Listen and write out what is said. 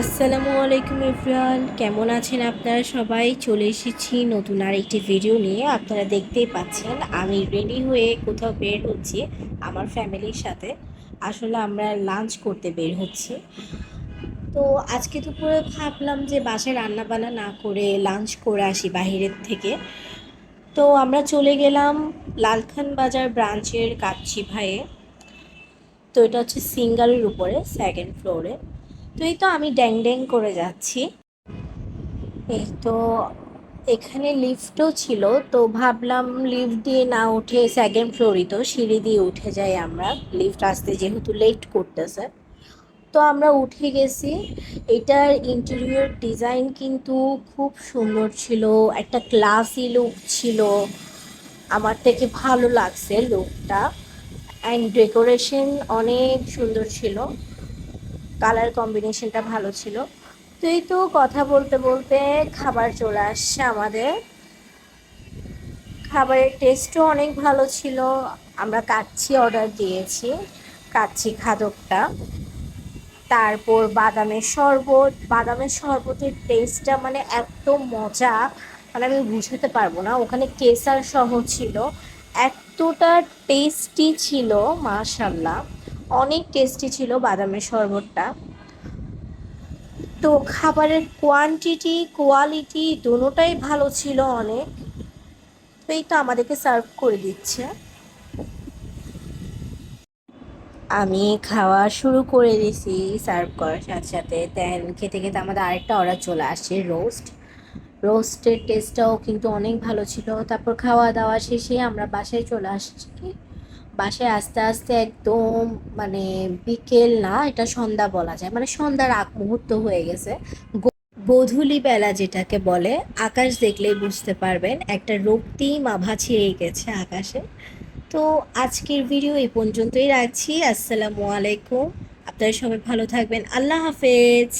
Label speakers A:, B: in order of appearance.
A: আসসালামু আলাইকুম ইফরান কেমন আছেন আপনারা সবাই? চলে এসেছি নতুন আর একটি ভিডিও নিয়ে। আপনারা দেখতেই পাচ্ছেন, আমি রেডি হয়ে কোথাও বের হচ্ছি আমার ফ্যামিলির সাথে। আসলে আমরা লাঞ্চ করতে বের হচ্ছি। তো আজকে দুপুরে ভাবলাম যে বাসায় রান্না বান্না না করে লাঞ্চ করে আসি বাহিরের থেকে। তো আমরা চলে গেলাম লালখান বাজার ব্রাঞ্চের কাচ্চি ভাইয়ে। তো এটা হচ্ছে সিঙ্গারের উপরে সেকেন্ড ফ্লোরে তো এই তো আমি ড্যাং ড্যাং করে যাচ্ছি। এই তো এখানে লিফটও ছিল, তো ভাবলাম লিফট দিয়ে না উঠে সেকেন্ড ফ্লোরই তো সিঁড়ি দিয়ে উঠে যাই আমরা। লিফট আসতে যেহেতু লেট করতেছে। তো আমরা উঠে গেছি। এটার ইন্টেরিয়র ডিজাইন কিন্তু খুব সুন্দর ছিল, একটা ক্লাসি লুক ছিল। আমার থেকে ভালো লাগছে লুকটা অ্যান্ড ডেকোরেশন অনেক সুন্দর ছিল। কালার কম্বিনেশনটা ভালো ছিল। তো এই তো কথা বলতে বলতে খাবার চলে আসছে আমাদের। খাবারের টেস্টও অনেক ভালো ছিল। আমরা কাচ্ছি অর্ডার দিয়েছি কাচ্ছি খাদকটা। তারপর বাদামের শরবত, বাদামের শরবতের টেস্টটা মানে এত মজা মানে আমি বুঝাতে পারব না। ওখানে কেসার সহ ছিল। এতটা টেস্টি ছিল মাশাল্লাহ অনেক টেস্টি ছিল বাদামের শরবতটা। তো খাবারের কোয়ান্টিটি কোয়ালিটি দুটোটাই ভালো ছিল অনেক। তো এই তো আমাদেরকে সার্ভ করে দিচ্ছে। আমি খাওয়া শুরু করে দিয়েছি সার্ভ করার সাথে সাথে। দেন খেতে খেতে আমাদের আরেকটা অর্ডার চলে আসছে রোস্ট রোস্টের টেস্টটাও কিন্তু অনেক ভালো ছিল। তারপর খাওয়া দাওয়া শেষে আমরা বাসায় চলে আসছি। বাসায় আস্তে আস্তে একদম মানে বিকেল না, এটা সন্ধ্যা বলা যায়। মানে সন্ধ্যার আগ মুহূর্ত হয়ে গেছে। গোধূলি বেলা যেটাকে বলে, আকাশ দেখলেই বুঝতে পারবেন, একটা রক্তিম আভা ছেয়ে গেছে আকাশে। তো আজকের ভিডিও এই পর্যন্তই রাখছি। আসসালামু আলাইকুম। আপনারা সবাই ভালো থাকবেন। আল্লাহ হাফেজ।